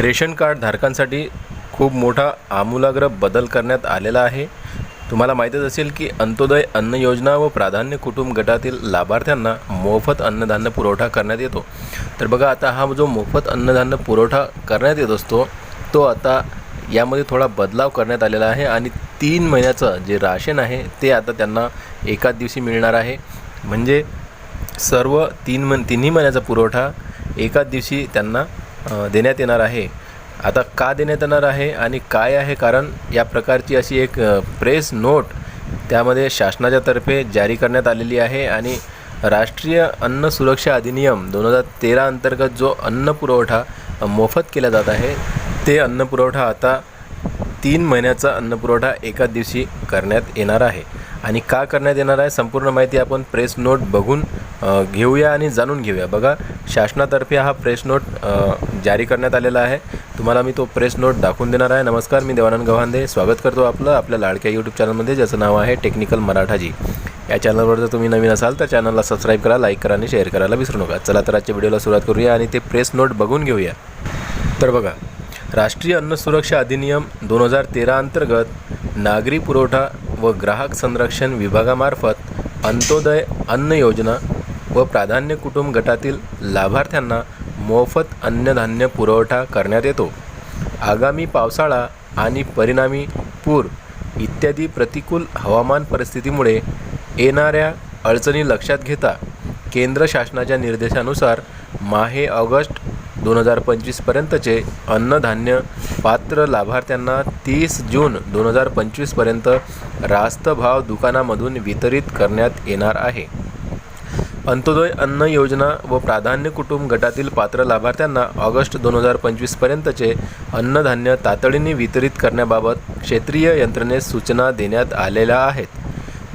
Ration card धारकांसाठी खूप मोठा आमूलाग्र बदल करण्यात आलेला आहे. तुम्हाला माहीतच असेल की अंत्योदय अन्न योजना व प्राधान्य कुटुंब गटातील लाभार्थ्यांना मोफत अन्नधान्य पुरवठा करण्यात येतो. तर बघा आता हा जो मोफत अन्नधान्य पुरवठा करण्यात येत असतो तो आता यामध्ये थोडा बदलाव करण्यात आलेला आहे आणि तीन महिन्याचं जे राशन आहे ते आता त्यांना एकाच दिवशी मिळणार आहे. म्हणजे सर्व तीन मन तिन्ही महिन्याचा पुरवठा एकाच दिवशी त्यांना देण्यात येणार आहे. आता का देण्यात येणार आहे आणि काय आहे? कारण या प्रकारची अशी एक प्रेस नोट त्यामध्ये शासनाच्या तर्फे जारी करण्यात आलेली आहे आणि राष्ट्रीय अन्न सुरक्षा अधिनियम दोन हजार तेरा अंतर्गत जो अन्न पुरवठा मोफत केला जात आहे ते अन्न पुरवठा आता तीन महिन्याचा अन्नपुरवठा एकाच दिवशी करण्यात येणार आहे. आणि का करण्यात येणार आहे संपूर्ण माहिती आपण प्रेस नोट बघून घेऊया आणि जाणून घेऊया. बघा शासनातर्फे हा प्रेस नोट जारी करण्यात आलेला आहे. तुम्हाला मी तो प्रेस नोट दाखवून देणार आहे. नमस्कार मी देवानंद गव्हांदे. स्वागत करतो आपलं आपल्या लाडक्या यूट्यूब चॅनलमध्ये ज्याचं नाव आहे टेक्निकल मराठाजी. या चॅनलवर जर तुम्ही नवीन असाल तर चॅनलला सबस्क्राईब करा लाईक करा आणि शेअर करायला विसरू नका. चला तर आजच्या व्हिडिओला सुरुवात करूया आणि ते प्रेस नोट बघून घेऊया. तर बघा राष्ट्रीय अन्न सुरक्षा अधिनियम दोन हजार तेरा अंतर्गत नागरी पुरवठा व ग्राहक संरक्षण विभागामार्फत अंत्योदय अन्न योजना व प्राधान्य कुटुंब गटातील लाभार्थ्यांना मोफत अन्नधान्य पुरवठा करण्यात येतो. आगामी पावसाळा आणि परिणामी पूर इत्यादी प्रतिकूल हवामान परिस्थितीमुळे येणाऱ्या अडचणी लक्षात घेता केंद्र शासनाच्या निर्देशानुसार माहे ऑगस्ट दोन हजार पंचवीसपर्यंतचे अन्नधान्य पात्र लाभार्थ्यांना तीस जून दोन हजार पंचवीसपर्यंत रास्त भाव दुकानामधून वितरित करण्यात येणार आहे. अंत्योदय अन्न योजना व प्राधान्य कुटुंब गटातील पात्र लाभार्थ्यांना ऑगस्ट दोन हजार पंचवीसपर्यंतचे अन्नधान्य तातडीने वितरित करण्याबाबत क्षेत्रीय यंत्रणेस सूचना देण्यात आलेल्या आहेत.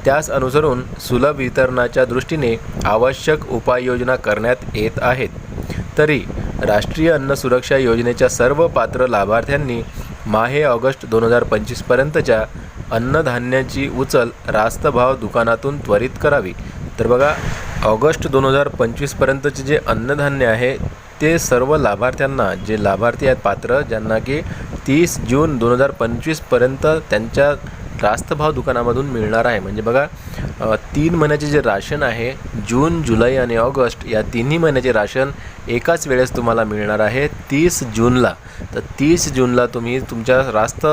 त्यास अनुसरून सुलभ वितरणाच्या दृष्टीने आवश्यक उपाययोजना करण्यात येत आहेत. तरी राष्ट्रीय अन्न सुरक्षा योजनेच्या सर्व पात्र लाभार्थ्यांनी माहे ऑगस्ट दोन हजार पंचवीसपर्यंतच्या अन्नधान्याची उचल रास्त भाव दुकानातून त्वरित करावी. तर बघा ऑगस्ट दोन हजार पंचवीसपर्यंतचे जे अन्नधान्य आहे ते सर्व लाभार्थ्यांना जे लाभार्थी आहेत पात्र ज्यांना की तीस जून दोन हजार पंचवीसपर्यंत त्यांच्या रास्त भाव दुकानामधून मिळणार आहे. म्हणजे बघा तीन महिन्याचे जे राशन आहे जून जुलै आणि ऑगस्ट या तिन्ही महिन्याचे राशन एकाच वेळेस तुम्हाला मिळणार आहे तीस जूनला. तर तीस जूनला तुम्ही तुमच्या रास्त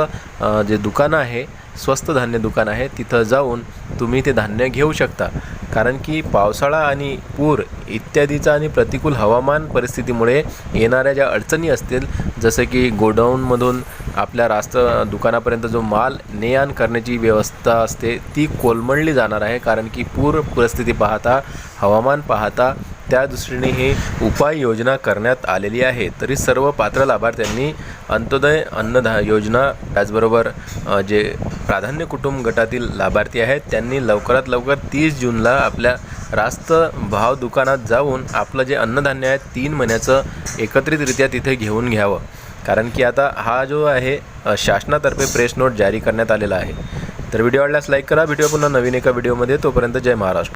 जे दुकानं आहे स्वस्त धान्य दुकान आहे तिथं जाऊन तुम्ही ते धान्य घेऊ शकता. कारण की पावसाळा आणि पूर इत्यादीचा आणि प्रतिकूल हवामान परिस्थितीमुळे येणाऱ्या ज्या अडचणी असतील जसं की गोडाऊनमधून आपल्या रास्त दुकानापर्यंत जो माल ने आण करण्याची व्यवस्था असते ती कोलमडली जाणार आहे. कारण की पूर परिस्थिती पाहता हवामान पाहता त्या दृष्टीने ही उपाययोजना करण्यात आलेली आहे. तरी सर्व पात्र लाभार्थ्यांनी अंत्योदय अन्नधा योजना त्याचबरोबर जे प्राधान्य कुटुंब गटातील लाभार्थी आहेत त्यांनी लवकरात लवकर तीस जूनला आपल्या रास्त भाव दुकानात जाऊन आपलं जे अन्नधान्य आहे तीन महिन्याचं एकत्रितरित्या तिथे घेऊन घ्यावं. कारण की आता हा जो आहे शासनातर्फे प्रेस नोट जारी करण्यात आलेला आहे. तर व्हिडिओ आवडल्यास लाईक करा. व्हिडिओ पुन्हा नवीन एका व्हिडिओमध्ये. तोपर्यंत जय महाराष्ट्र.